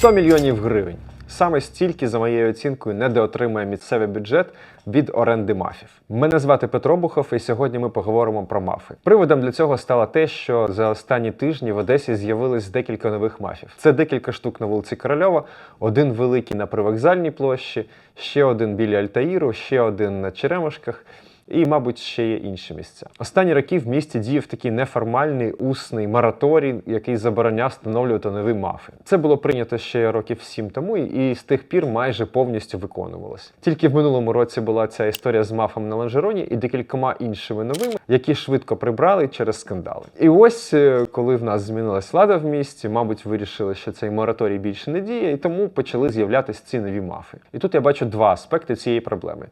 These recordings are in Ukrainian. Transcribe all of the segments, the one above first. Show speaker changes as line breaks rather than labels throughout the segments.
100 мільйонів гривень. Саме стільки, за моєю оцінкою, недоотримує місцевий бюджет від оренди мафів. Мене звати Петро Бухов, і сьогодні ми поговоримо про мафи. Приводом для цього стало те, що за останні тижні в Одесі з'явилось декілька нових мафів. Це декілька штук на вулиці Корольова, один великий на привокзальній площі, ще один біля Альтаїру, ще один на Черемошках. І, мабуть, ще є інші місця. Останні роки в місті діяв такий неформальний усний мораторій, який забороняв встановлювати нові мафи. Це було прийнято ще років сім тому, і з тих пір майже повністю виконувалося. Тільки в минулому році була ця історія з мафом на ланжероні і декількома іншими новими, які швидко прибрали через скандали. І ось е, коли в нас змінилась влада в місті, мабуть, вирішили, що цей мораторій більше не діє, і тому почали з'являтися ці нові мафи. І тут я бачу два аспекти цієї проблеми.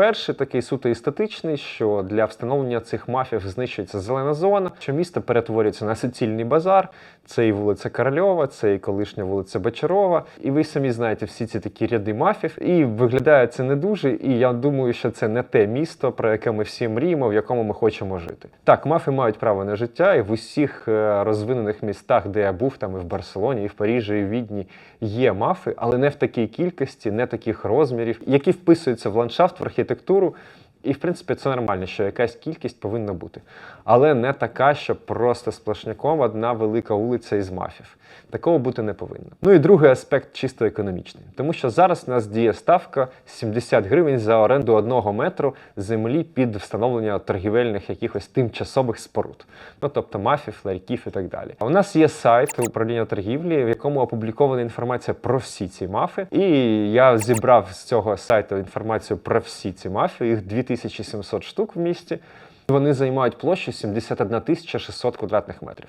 Перший такий суто естетичний, що для встановлення цих мафів знищується зелена зона, що місто перетворюється на суцільний базар. Це і вулиця Корольова, це і колишня вулиця Бочарова. І ви самі знаєте всі ці такі ряди мафів. І виглядає це не дуже. І я думаю, що це не те місто, про яке ми всі мріємо, в якому ми хочемо жити. Так, мафи мають право на життя, і в усіх е, розвинених містах, де я був, там і в Барселоні, і в Парижі, і в Відні, є мафи, але не в такій кількості, не таких розмірів, які вписуються в ландшафт, в архітектуру архітектуру, і, в принципі, це нормально, що якась кількість повинна бути. Але не така, що просто сплошняком одна велика вулиця із мафів. Такого бути не повинно. Ну і другий аспект чисто економічний. Тому що зараз у нас діє ставка 70 гривень за оренду одного метру землі під встановлення торгівельних якихось тимчасових споруд. Ну тобто мафів, ларьків і так далі. А у нас є сайт управління торгівлі, в якому опублікована інформація про всі ці мафи. І я зібрав з цього сайту інформацію про всі ці мафи. Їх 2700 штук в місті. Вони займають площу 71 тисяча 600 квадратних метрів.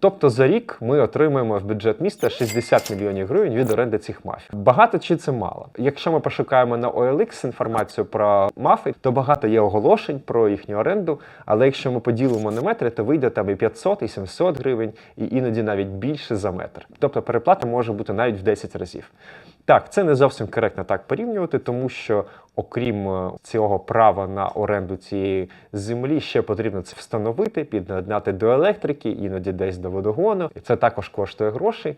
Тобто за рік ми отримуємо в бюджет міста 60 мільйонів гривень від оренди цих мафів. Багато чи це мало? Якщо ми пошукаємо на OLX інформацію про мафи, то багато є оголошень про їхню оренду. Але якщо ми поділимо на метри, то вийде там і 500, і 700 гривень, і іноді навіть більше за метр. Тобто переплата може бути навіть в 10 разів. Так, це не зовсім коректно так порівнювати, тому що окрім е, цього права на оренду цієї землі, ще потрібно це встановити, під'єднати до електрики, іноді десь до водогону. І це також коштує грошей.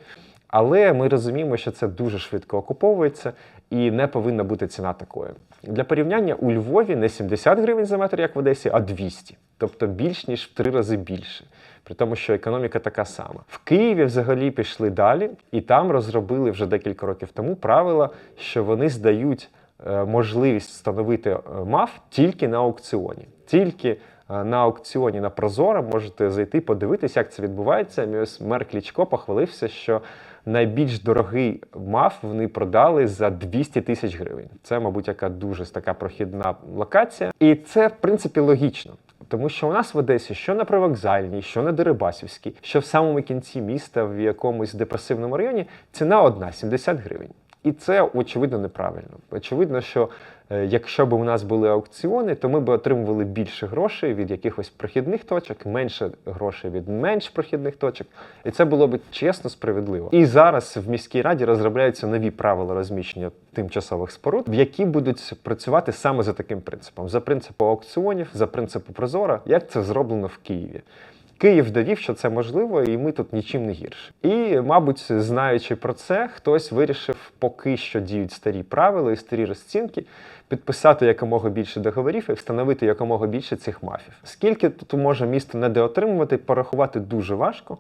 Але ми розуміємо, що це дуже швидко окуповується і не повинна бути ціна такою. Для порівняння у Львові не 70 гривень за метр, як в Одесі, а 200. Тобто більш ніж в три рази більше. При тому, що економіка така сама. В Києві взагалі пішли далі, і там розробили вже декілька років тому правила, що вони здають е, можливість встановити е, МАФ тільки на аукціоні. Тільки е, на аукціоні на Прозоро можете зайти, подивитись, як це відбувається. І ось мер Клічко похвалився, що найбільш дорогий МАФ вони продали за 200 тисяч гривень. Це, мабуть, яка дуже така прохідна локація. І це, в принципі, логічно. Тому що у нас в Одесі, що на привокзальній, що на Дерибасівській, що в самому кінці міста, в якомусь депресивному районі, ціна одна 70 гривень. І це очевидно неправильно. Очевидно, що е, якщо б у нас були аукціони, то ми б отримували більше грошей від якихось прохідних точок, менше грошей від менш прохідних точок. І це було б чесно, справедливо. І зараз в міській раді розробляються нові правила розміщення тимчасових споруд, в які будуть працювати саме за таким принципом: за принципом аукціонів, за принципом Прозора, як це зроблено в Києві. Київ довів, що це можливо, і ми тут нічим не гірше. І, мабуть, знаючи про це, хтось вирішив, поки що діють старі правила і старі розцінки, підписати якомога більше договорів і встановити якомога більше цих мафів. Скільки тут може місто недоотримувати, порахувати дуже важко.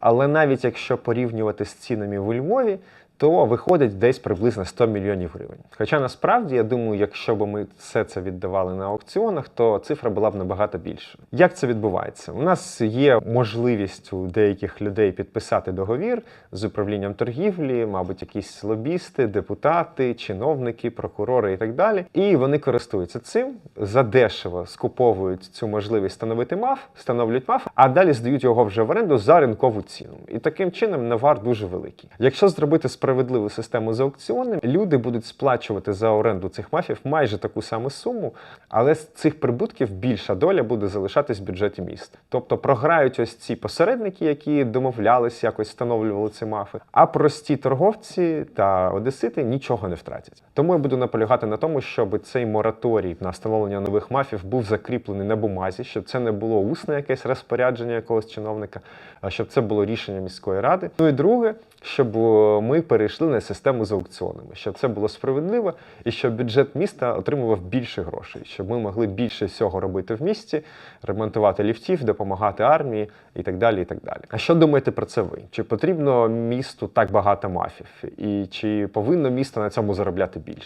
Але навіть якщо порівнювати з цінами у Львові, то виходить десь приблизно 100 мільйонів гривень. Хоча насправді я думаю, якщо б ми все це віддавали на аукціонах, то цифра була б набагато більшою. Як це відбувається? У нас є можливість у деяких людей підписати договір з управлінням торгівлі, мабуть, якісь лобісти, депутати, чиновники, прокурори і так далі. І вони користуються цим задешево скуповують цю можливість встановити МАФ, встановлюють МАФ, а далі здають його вже в оренду за ринкову ціну. І таким чином навар дуже великий. Якщо зробити справедливу систему з аукціонами, люди будуть сплачувати за оренду цих мафів майже таку саму суму, але з цих прибутків більша доля буде залишатись в бюджеті міста. Тобто програють ось ці посередники, які домовлялись, якось встановлювали ці мафи. А прості торговці та одесити нічого не втратять. Тому я буду наполягати на тому, щоб цей мораторій на встановлення нових мафів був закріплений на бумазі, щоб це не було усне якесь розпорядження якогось чиновника, щоб це було рішення міської ради. Ну і друге, щоб ми перейшли на систему з аукціонами, щоб це було справедливо і щоб бюджет міста отримував більше грошей, щоб ми могли більше всього робити в місті, ремонтувати ліфтів, допомагати армії і так далі. І так далі. А що думаєте про це ви? Чи потрібно місту так багато мафів? І чи повинно місто на цьому заробляти більше?